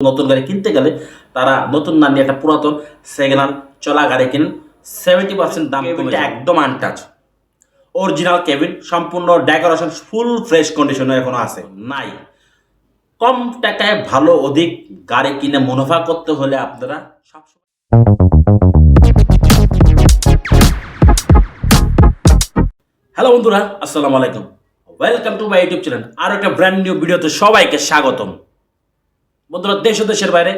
নতুন গাড়ি কিনতে গেলে তারা নতুন না নিয়ে একটা পুরাতন সেকেন্ড হ্যান্ড চলা গাড়ি কিনেন। সেভেন্টি পার্সেন্ট দাম কমে একদম আনটাচ অরিজিনাল কেবিন সম্পূর্ণ ডেকোরেশন ফুল ফ্রেশ কন্ডিশনে এখনও আছে। নাই। কম টাকায় ভালো অধিক গাড়ি কিনে মুনাফা করতে হলে আপনারা সবসময় হ্যালো বন্ধুরা আসসালামু আলাইকুম। Welcome to my YouTube channel আর একটা ব্র্যান্ড নিউ ভিডিওতে সবাইকে স্বাগতম। বন্ধুরা, দেশ ও দেশের বাইরে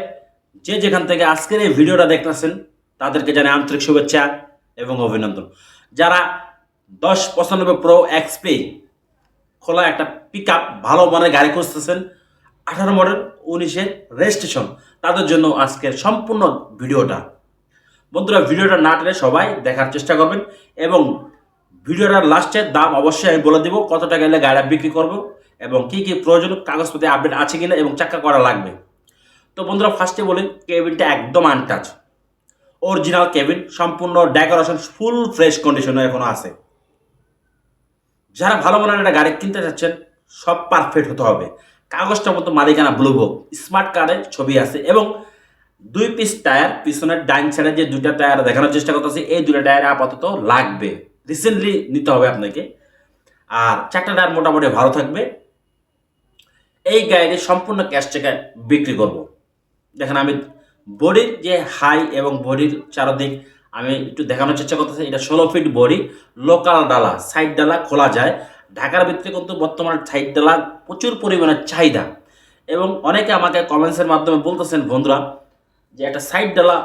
যে যেখান থেকে আজকের এই ভিডিওটা দেখতেছেন, তাদেরকে জানাই আন্তরিক শুভেচ্ছা এবং অভিনন্দন। যারা দশ পঁচানব্বই প্রো এক্সপি খোলা একটা পিক আপ ভালো মানের গাড়ি খুঁজতেছেন, আঠারো মডেল উনিশের রেজিস্ট্রেশন তাদের জন্য আজকের সম্পূর্ণ ভিডিওটা। বন্ধুরা, ভিডিওটা না টেনে সবাই দেখার চেষ্টা করবেন এবং ভিডিওটার লাস্টের দাম অবশ্যই আমি বলে দেবো, কত টাকা এলে গাড়িটা বিক্রি করব। এবং কি কি প্রয়োজন, কাগজপত্রে আপডেট আছে কিনা এবং চাক্কা করা লাগবে। তো বন্ধুরা ফার্স্টে বলি, কেবিনটা একদম আনটাচ অরিজিনাল কেবিন, সম্পূর্ণ ডেকোরেশন ফুল ফ্রেশ কন্ডিশনে এখনও আছে। যারা ভালো মানের একটা গাড়ি কিনতে চাচ্ছেন, সব পারফেক্ট হতে হবে। কাগজটার মতো মালিকানা ব্লু বুক স্মার্ট কার্ডে ছবি আছে এবং দুই পিস টায়ার পিছনের ডাইন সাইডে যে দুইটা টায়ার দেখানোর চেষ্টা করতেছি, এই দুইটা টায়ার আপাতত লাগবে। রিসেন্টলি নিতে হবে আপনাকে। আর চারটা টায়ার মোটামুটি ভালো থাকবে। এই গাড়িটি সম্পূর্ণ ক্যাশ টাকায় বিক্রি করব। দেখেন আমি বডির যে হাই এবং বডির চারদিক আমি একটু দেখানোর চেষ্টা করতেছি। এটা ষোলো ফিট বডি লোকাল ডালা সাইড ডালা খোলা যায়। ঢাকার ভিতরে কিন্তু বর্তমানে সাইড ডালা প্রচুর পরিমাণে চাহিদা। এবং অনেকে আমাকে কমেন্টসের মাধ্যমে বলতেছেন, বন্ধুরা, যে একটা সাইড ডালা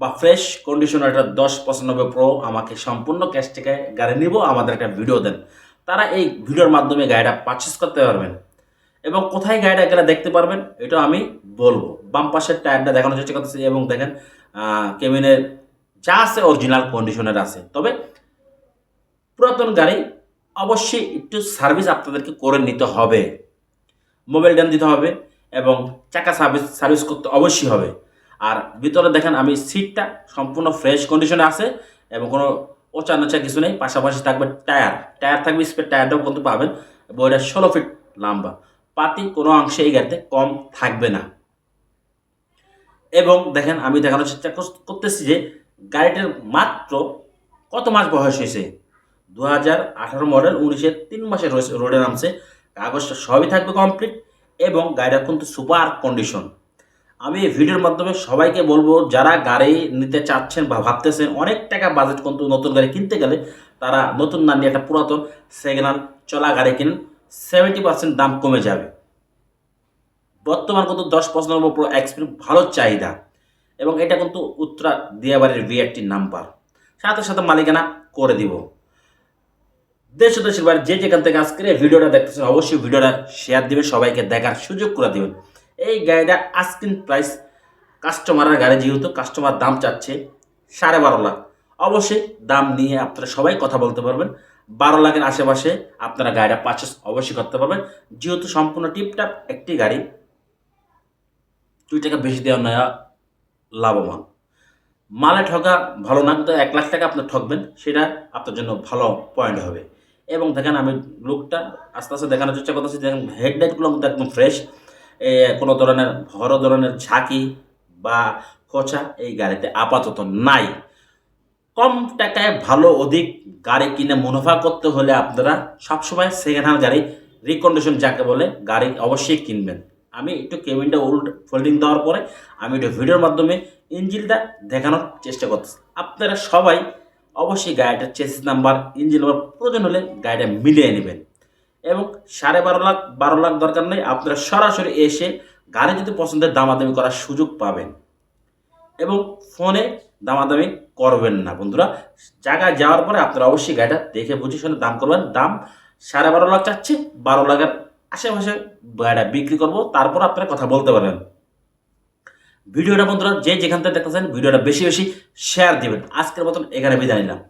বা ফ্রেশ কন্ডিশনার একটা দশ পঁচানব্বই প্রো আমাকে সম্পূর্ণ ক্যাশ থেকে গাড়ি নিব, আমাদের একটা ভিডিও দেন। তারা এই ভিডিওর মাধ্যমে গাড়িটা পারচেস করতে পারবেন। এবং কোথায় গাড়িটা গেলে দেখতে পারবেন, এটা আমি বলব। বাম পাশের টায়ারটা দেখানোর চেষ্টা করতেছি এবং দেখেন কেবিনের যা আছে অরিজিনাল কন্ডিশনের আছে। তবে পুরাতন গাড়ি অবশ্যই একটু সার্ভিস আপনাদেরকে করে নিতে হবে। মোবাইল ডান দিতে হবে এবং চাকা সার্ভিস সার্ভিস করতে অবশ্যই হবে। আর ভিতরে দেখেন, আমি সিটটা সম্পূর্ণ ফ্রেশ কন্ডিশনে আছে এবং কোনো ওচা নোচা কিছু নেই। পাশাপাশি থাকবে টায়ার। টায়ার থাকবে, স্পেড টায়ারটাও কিন্তু পাবেন। বইটা ষোলো ফিট লম্বা। পাতি কোনো অংশে এই গাড়িতে কম থাকবে না। এবং দেখেন আমি দেখানোর চেষ্টা করতেছি যে গাড়িটার মাত্র কত মাস বয়স হয়েছে? দু হাজার আঠারো মডেল উনিশের তিন মাসে রয়েছে- রোডে নামছে। কাগজটা সবই থাকবে কমপ্লিট এবং গাড়িটা কিন্তু সুপার কন্ডিশন আমি এই ভিডিওর মাধ্যমে সবাইকে বলব, যারা গাড়ি নিতে চাচ্ছেন বা ভাবতেছেন অনেক টাকা বাজেট কিন্তু নতুন গাড়ি কিনতে গেলে, তারা নতুন না নিয়ে একটা পুরাতন হ্যান্ড চলা গাড়ি কিনেন। সেভেন্টি পার্সেন্ট দাম কমে যাবে। বর্তমান কিন্তু দশ পঁচানব্বই প্রো এক্সপির ভালো চাহিদা। এবং এটা কিন্তু উত্তরা দিয়াবাড়ির ভিআরটির নাম্বার। সাথে সাথে মালিকানা করে দিব। দেশ দেশের বাইরে যে যেখান থেকে আজকের এই ভিডিওটা দেখতেছেন, অবশ্যই ভিডিওটা শেয়ার দিবেন, সবাইকে দেখার সুযোগ করে দিবেন। এই গাড়িটা আস্কিন প্রাইস কাস্টমারের গাড়ি যেহেতু কাস্টমার দাম চাচ্ছে সাড়ে বারো লাখ। অবশ্যই দাম নিয়ে আপনারা সবাই কথা বলতে পারবেন। বারো লাখের আশেপাশে আপনারা গাড়িটা পারচেস অবশ্যই করতে পারবেন। যেহেতু সম্পূর্ণ টিপটাপ একটি গাড়ি, দুই টাকা বেশি দেওয়া নেওয়া লাভবান। মালে ঠকা ভালো না, কিন্তু এক লাখ টাকা আপনি ঠকবেন সেটা আপনার জন্য ভালো পয়েন্ট হবে। এবং দেখেন আমি লুকটা আস্তে আস্তে দেখানোর চেষ্টা করতেছি, দেখেন হেডলাইটগুলো কিন্তু একদম ফ্রেশ কোনো ধরনের বড় ধরনের ঝাঁকি বা খোঁচা এই গাড়িতে আপাতত নাই। কম টাকায় ভালো অধিক গাড়ি কিনে মুনাফা করতে হলে আপনারা সবসময় সেকেন্ড হ্যান্ড গাড়ি রিকন্ডিশন যাকে বলে, গাড়ি অবশ্যই কিনবেন। আমি একটু কেবিনটা উল্ট ফোল্ডিং দেওয়ার পরে আমি একটু ভিডিওর মাধ্যমে ইঞ্জিনটা দেখানোর চেষ্টা করতেছি। আপনারা সবাই অবশ্যই গাড়িটার চেসিস নাম্বার ইঞ্জিন নাম্বার প্রয়োজন হলে গাড়িটা মিলিয়ে নেবেন। এবং সাড়ে বারো লাখ বারো লাখ দরকার নেই, আপনারা সরাসরি এসে গাড়ি যদি পছন্দের দামাদামি করার সুযোগ পাবেন। এবং ফোনে দামাদামি করবেন না, বন্ধুরা। জায়গায় যাওয়ার পরে আপনারা অবশ্যই গাড়িটা দেখে বুঝে শুনে দাম করবেন। দাম সাড়ে বারো লাখ চাচ্ছে, বারো লাখের আশেপাশে গাড়িটা বিক্রি করব, তারপর আপনারা কথা বলতে পারবেন। ভিডিওটা বন্ধুরা, যে যেখান থেকে দেখতেছেন, ভিডিওটা বেশি বেশি শেয়ার দিবেন। আজকের মতন এখানে বিদায় নিলাম।